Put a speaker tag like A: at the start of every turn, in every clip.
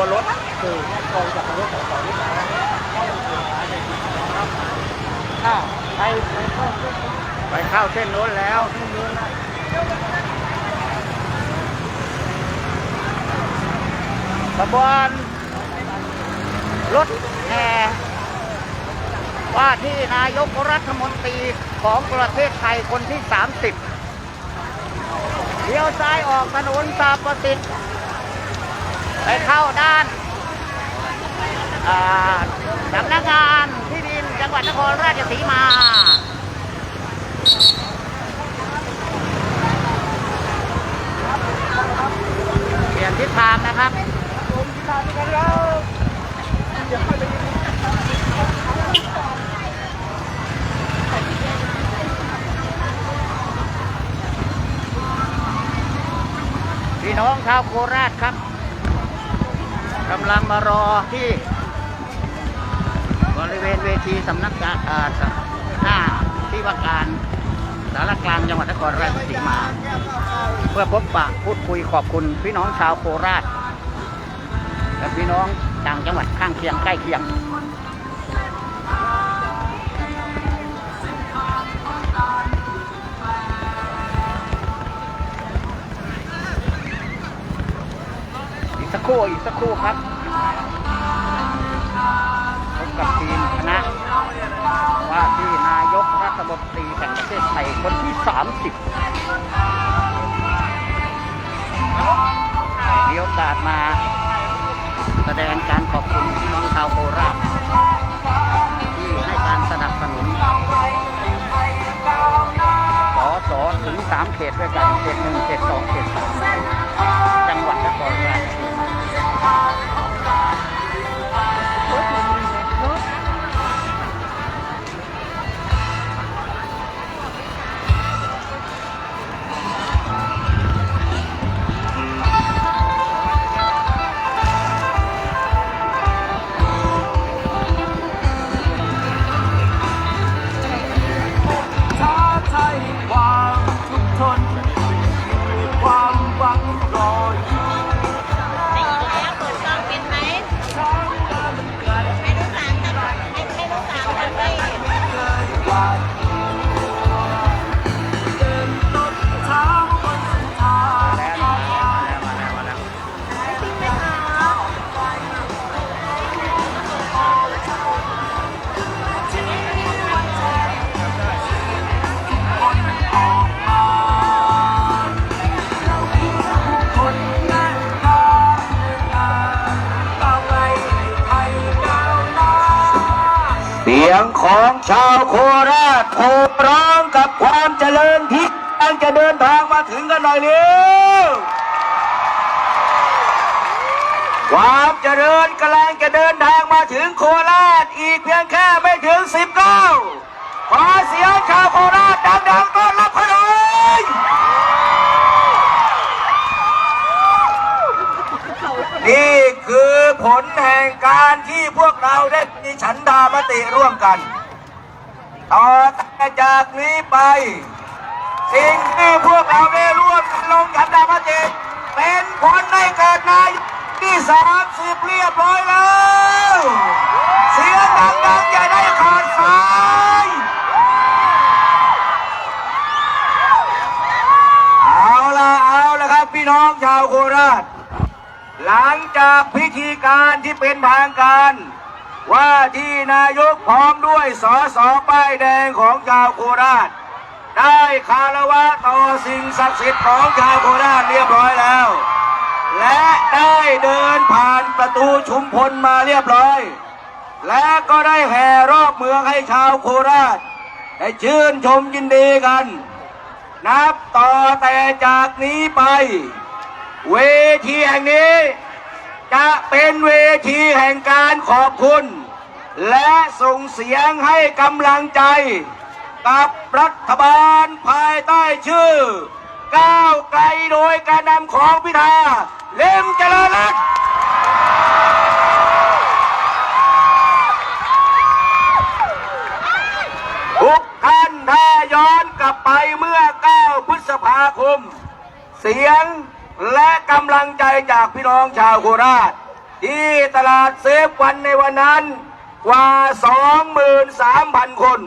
A: วนรถ
B: คือกองจากรถของสองนี่นะถ้าไปไปเข้าเส้น
A: ไปเข้าเส้นโน้นแล้ว
B: นู้นนะ
A: ขบวนรถแห่ว่าที่นายกรัฐมนตรีของประเทศไทยคนที่ 30เลี้ยวซ้ายออกถนนสาประสิทธิ์ ไปเข้าด้านสำนักงานที่ดินจังหวัดนครราชสีมา เปลี่ยนทิศทางนะครับ
B: ผมกีฬาด้วยกันแล้วเดี๋ยวค่อง
A: พี่น้องชาวโคราชครับ กำลังมารอที่ บริเวณเวทีสำนักงานหน้าที่ว่าการสารกลางจังหวัดนครราชสีมา เพื่อพบปะพูดคุยขอบคุณพี่น้องชาวโคราช และพี่น้องต่างจังหวัดข้างเคียงใกล้เคียง ครู่อีกสักครู่ครับพบกับทีมคณะว่าที่นายกรัฐมนตรีแห่งประเทศไทยคนที่ 30มีโอกาสมาแสดงการขอบคุณพี่น้องชาวโคราชที่ให้การสนับสนุนสอสอถึง 3 เขตด้วยกัน เขตหนึ่งเขตสองเขตสามจังหวัดนครราช
C: เสี
B: ย
C: ง
D: ของชาวโคราชโหร้องกับความเจริญที่กำลังจะเดินทางมาถึงกันหน่อยเร็ว ความเจริญกำลังจะเดินทางมาถึงโคราชอีกเพียงแค่ไม่ถึงสิบเก้าขอเสียงชาวโคราชดังๆต้อนรับเขาหน่อยนี่คือ ผลแห่งการที่พวกเราได้มีฉันดามติร่วมกัน ต่อจากนี้ไป สิ่งที่พวกเราได้ร่วมลงฉันดามติ เป็นผลในเกิดนายที่สามสิบเรียบร้อยแล้วเสียงดังๆอย่าได้ขาดสายเอาละเอาละครับพี่น้องชาวโคราช หลังจากพิธีการที่เป็นทางการ ว่าที่นายกพร้อมด้วยสอสอป้ายแดงของชาวโคราช ได้คารวะต่อสิ่งศักดิ์สิทธิ์ของชาวโคราชเรียบร้อยแล้ว และได้เดินผ่านประตูชุมพลมาเรียบร้อย และก็ได้แห่รอบเมืองให้ชาวโคราช ได้ชื่นชมยินดีกัน นับต่อแต่จากนี้ไป เวทีแห่งนี้ จะเป็นเวทีแห่งการขอบคุณ และส่งเสียงให้กำลังใจ กับรัฐบาลภายใต้ชื่อ ก้าวไกลโดยการนำของพิธาเล่มเจริญรัตน์ทุกท่านถ้าย้อนกลับไปเมื่อ 9 พฤษภาคม เสียง และกำลังใจจากพี่น้องชาวโคราช ที่ตลาดเซฟวันในวันนั้นกว่า 23,000 คน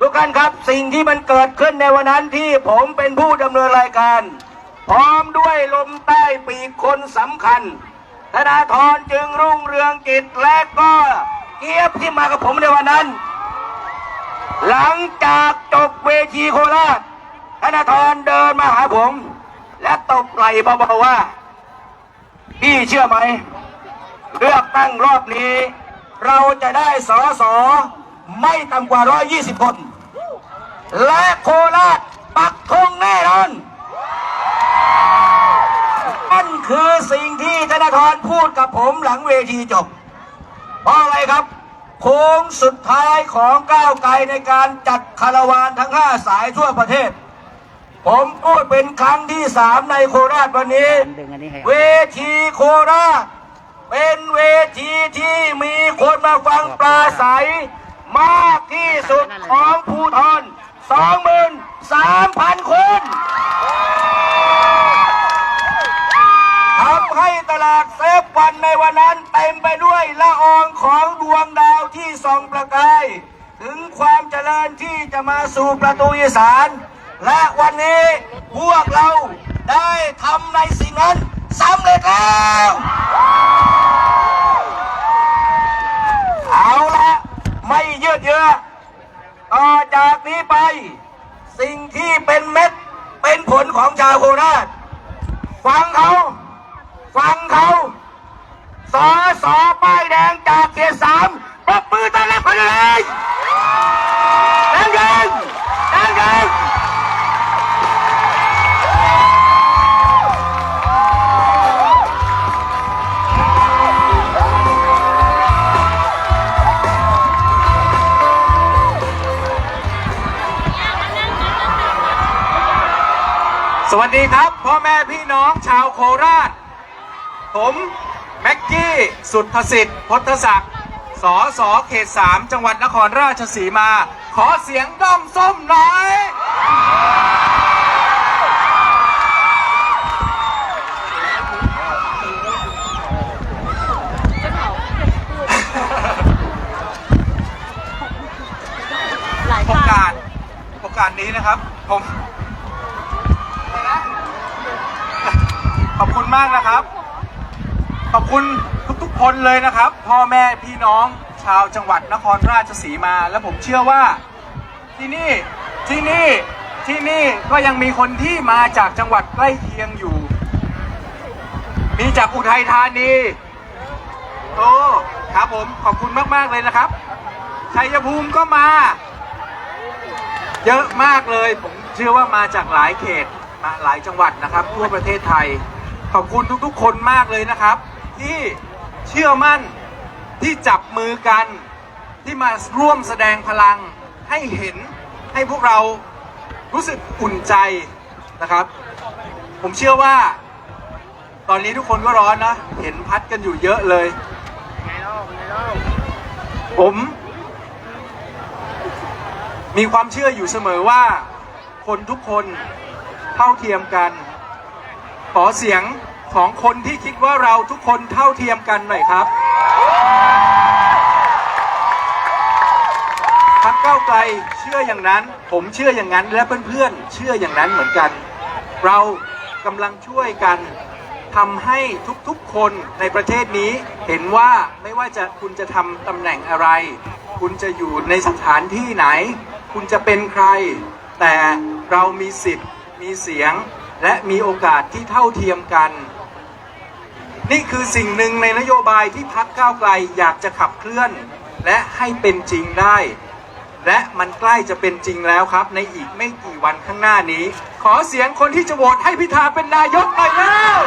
D: ทุกท่านครับสิ่งที่มันเกิดขึ้นในวันนั้นที่ผมเป็นผู้ดำเนินรายการ พร้อมด้วยลมใต้ปีกคนสำคัญ ธนาธรจึงรุ่งเรืองกิจและก็เกียบที่มากับผมในวันนั้น หลังจากจบเวทีโคราชธนาธรเดินมาหาผม และตบไหล่เบาๆว่า พี่เชื่อไหม เลือกตั้งรอบนี้ เราจะได้สอสอไม่ต่ำกว่า 120 คน และโคราชปักธงแน่นอนนั่นคือสิ่งที่ธนาธรพูดกับผมหลังเวทีจบ เพราะอะไรครับ โค้งสุดท้ายของก้าวไกลในการจัดคาราวานทั้ง 5 สายทั่วประเทศ ผมพูดเป็นครั้งที่สามในโคราชวันนี้
A: ดึงอันนี้ให้
D: เวทีโคราช เป็นเวทีที่มีคนมาฟังปลาใสมากที่สุดของภูทร23,000คนทำให้ตลาดเซฟวันในวันนั้นเต็มไปด้วยละอองของดวงดาวที่ส่องประกาย ถึงความเจริญที่จะมาสู่ประตูอีสาน และวันนี้พวกเราได้ทำในสิ่งนั้นสำเร็จแล้ว เอาละไม่ยืดเยื้อต่อจากนี้ไป สิ่งที่เป็นเม็ดเป็นผลของชาวโคราช ฟังเขา ฟังเขาสอสอป้ายแดงจากเขตสามปรบมือต้อนรับเขาเลย
E: วัสดีครับ พ่อแม่พี่น้องชาวโคราช ผมแม็กกี้สุทธสิทธิ์พศศักดิ์สอสอเขต3จังหวัดนครราชสีมา ขอเสียงด้อมส้มหน่อ
C: ย
E: โอ
C: ภาค
E: กาส โอกาสนี้นะครับ ผม ขอบคุณมากนะครับ ขอบคุณทุกๆคน เลยนะครับ พ่อแม่พี่น้องชาวจังหวัดนครราชสีมา และผมเชื่อว่าที่นี่ที่นี่ที่นี่ก็ยังมีคนที่มาจากจังหวัดใกล้เคียงอยู่ มีจากอุทัยธานีโอ้ครับผมขอบคุณมาก ๆ เลยนะครับชัยภูมิก็มา เยอะมากเลย ผมเชื่อว่ามาจากหลายเขตมาหลายจังหวัดนะครับ ทั่วประเทศไทย ขอบคุณทุกๆ คนมากเลยนะครับ ที่ เชื่อมั่นที่จับมือกันที่มาร่วมแสดงพลังให้เห็นให้พวกเรารู้สึกอุ่นใจนะครับ ผมเชื่อว่า ตอนนี้ทุกคนก็ร้อนนะ เห็นพัดกันอยู่เยอะเลย ผม มีความเชื่ออยู่เสมอว่า คนทุกคนเท่าเทียมกัน ขอเสียง ของคนที่คิดว่าเราทุกคนเท่าเทียมกันหน่อยครับพักเก้าไกลเชื่ออย่างนั้น ผมเชื่ออย่างนั้นและเพื่อนๆเชื่ออย่างนั้นเหมือนกัน เรากำลังช่วยกันทำให้ทุกๆคนในประเทศนี้ เห็นว่าไม่ว่าจะคุณจะทำตำแหน่งอะไร คุณจะอยู่ในสถานที่ไหน คุณจะเป็นใคร แต่เรามีสิทธิ์ มีเสียง และมีโอกาสที่เท่าเทียมกัน นี่คือสิ่งหนึ่งในนโยบายที่พักก้าวไกลอยากจะขับเคลื่อน และให้เป็นจริงได้ และมันใกล้จะเป็นจริงแล้วครับ ในอีกไม่กี่วันข้างหน้านี้ ขอเสียงคนที่จะโหวตให้พิธาเป็นนายกหน่อยแล้ว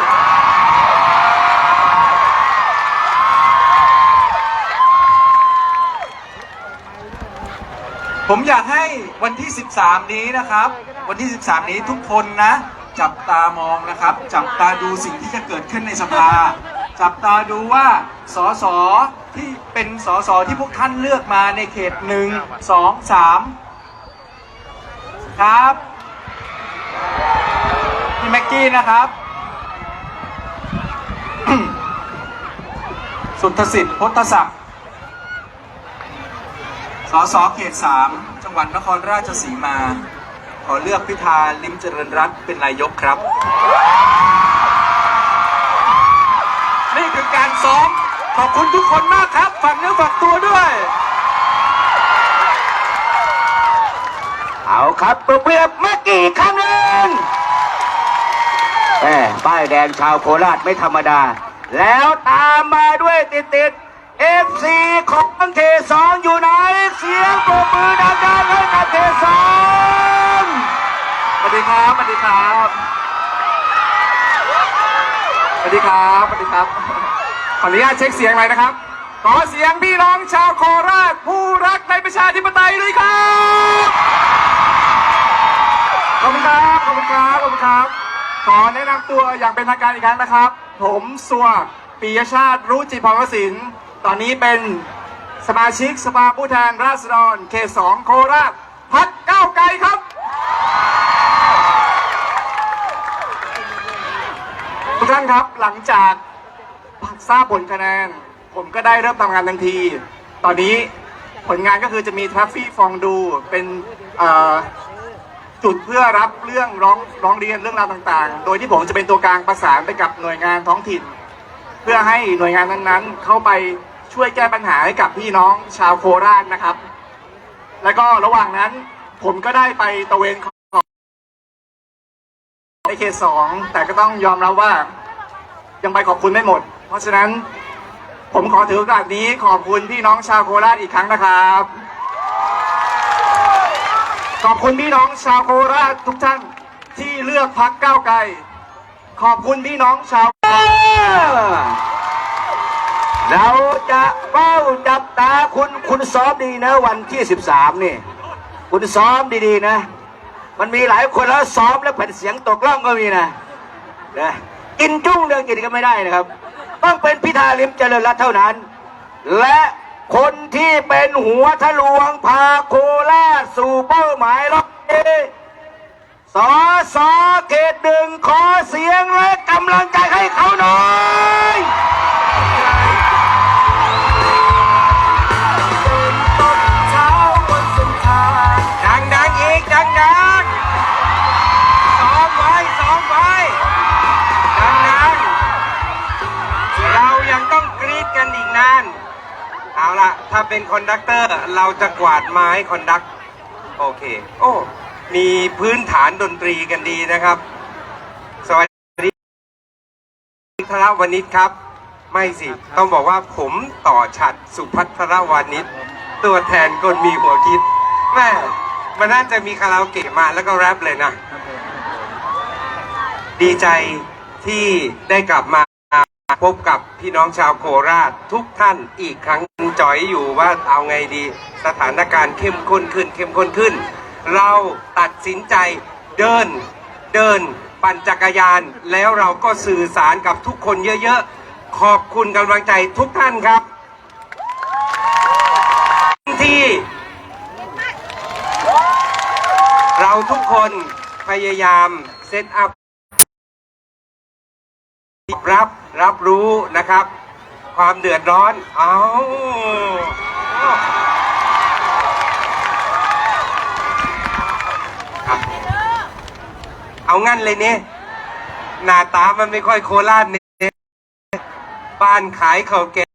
E: ผมอยากให้วันที่ 13 นี้นะครับ วันที่ 13 นี้ทุกคนนะ จับตามองนะครับ จับตาดูสิ่งที่จะเกิดขึ้นในสภา จับตาดูว่าสสที่เป็นสสที่พวกท่านเลือกมาในเขตหนึ่งสองสามครับพี่แม็กกี้นะครับ
F: สุทธสิทธิ์พุทธศักดิ์สสเขตสามจังหวัดนครราชสีมา ขอเลือกพิธาลิมเจริญรัตน์เป็นนายกครับ นี่คือการซ้อม ขอบคุณทุกคนมากครับ ฝากเนื้อฝากตัวด้วย
D: เอาครับปรบมือมากี่ครั้งหนึ่งแหมป้ายแดงชาวโคราชไม่ธรรมดา แล้วตามมาด้วยติดติดเอฟซีของเทสองอยู่ไหน เสียงปรบมือดังๆให้กับเทสอง
F: วัสดีครับ สวัสดีครับ สวัสดีครับ สวัสดีครับ ขออนุญาตเช็คเสียงหน่อยนะครับ ขอเสียงพี่น้องชาวโคราชผู้รักในประชาธิปไตยด้วยครับ ขอบคุณครับ ขอบคุณครับ ขอบคุณครับ ขอแนะนำตัวอย่างเป็นทางการอีกครั้งนะครับ ผมสวปิยชาติรู้จิตพรศิลป์ตอนนี้เป็นสมาชิกสภาผู้แทนราษฎรเขตสองโคราชพักก้าไกลครับ ทุกท่านครับหลังจากทราบผลคะแนน ผมก็ได้เริ่มทำงานทันที ตอนนี้ผลงานก็คือจะมีทราฟฟี่ฟองดูเป็นจุดเพื่อรับเรื่องร้องร้องเรียนเรื่องราวต่างๆ โดยที่ผมจะเป็นตัวกลางประสานไปกับหน่วยงานท้องถิ่น เพื่อให้หน่วยงานนั้นๆ เข้าไปช่วยแก้ปัญหาให้กับพี่น้องชาวโคราชนะครับ แล้วก็ระหว่างนั้นผมก็ได้ไปตระเวน ในเขตสองแต่ก็ต้องยอมรับว่ายังไปขอบคุณไม่หมด เพราะฉะนั้นผมขอถือโอกาสนี้ขอบคุณพี่น้องชาวโคราชอีกครั้งนะครับ ขอบคุณพี่น้องชาวโคราชทุกท่านที่เลือกพักก้าวไกล ขอบคุณพี่น้องชาว
D: เราจะเฝ้าจับตาคุณคุณซ้อมดีนะวันที่ 13 นี่ คุณซ้อมดีๆนะ มันมีหลายคนแล้วซ้อมแล้วแผ่นเสียงตกล่องก็มีนะนะกินจุ้งเรื่องกินก็ไม่ได้นะครับ ต้องเป็นพิธาลิมเจริญรัตเท่านั้น และคนที่เป็นหัวทะลวงพาโคราชสู่เป้าหมายรอบนี้สอสอเขตหนึ่งขอเสียงและกำลังใจให้เขาหน่อย
B: เอา
F: ละถ้าเป็นคอนดักเตอร์เราจะกวาดไม้คอนดัก โอเค โอ้ มีพื้นฐานดนตรีกันดีนะครับ สวัสดีธรวณิชครับ ไม่สิ ต้องบอกว่าผมต่อฉัดสุพัทรวานิชตัวแทนคนมีหัวคิดแม่มันน่าจะมีคาราโอเกะมาแล้วก็แรปเลยนะ ดีใจที่ได้กลับมา พบกับพี่น้องชาวโคราชทุกท่านอีกครั้งจอยอยู่ว่าเอาไงดี สถานการณ์เข้มข้นขึ้น เข้มข้นขึ้น เราตัดสินใจเดินเดินปั่นจักรยาน แล้วเราก็สื่อสารกับทุกคนเยอะๆ ขอบคุณกำลังใจทุกท่านครับ ที่ เราทุกคนพยายามเซตอัพ รับรับรู้นะครับ ความเดือดร้อน เอาเอางั้นเลยเนี่ยหน้าตามันไม่ค่อยโคราชเนี่ยบ้านขายเขาแกง